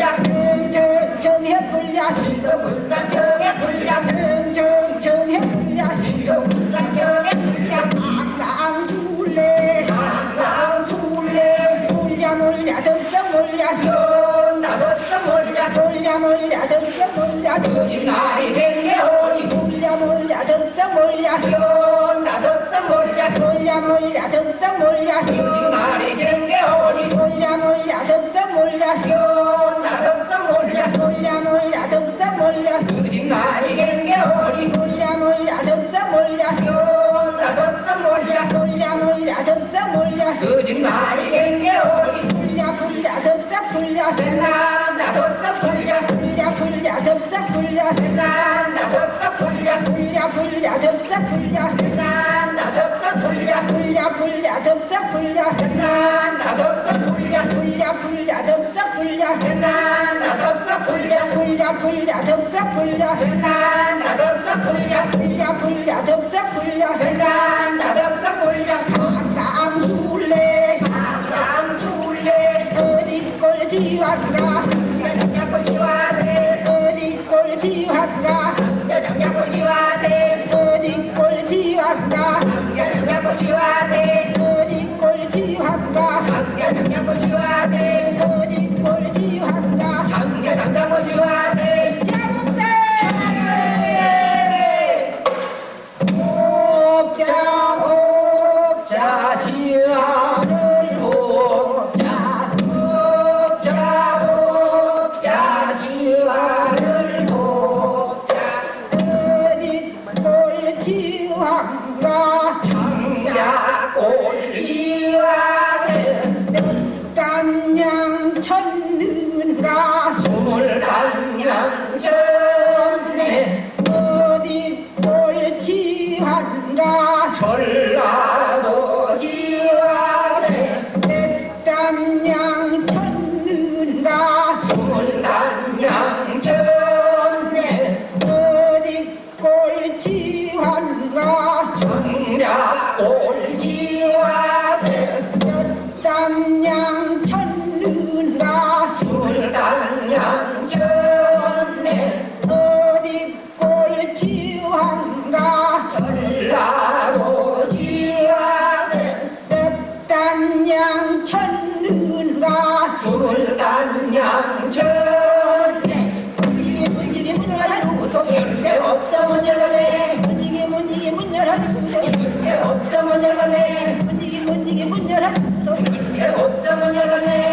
Yeah. 정해 불량 이거 불량 정해 불량 정정 정해 불량 이거 불량 정해 불량. 악당 술래 악당 술래 물량 물량 점점 물량 연다 점점 물량 물량 물량 점점 물량 거짓말이 생겨오니 물량 물량 점점 물량 연다 점점 물량 물량 물량 점점 물량 거짓말이 생겨오니 물량 물량 점점 물량 Yeah. 꼴지환가 여정야 꼴지환에 おっちゃんもにゃね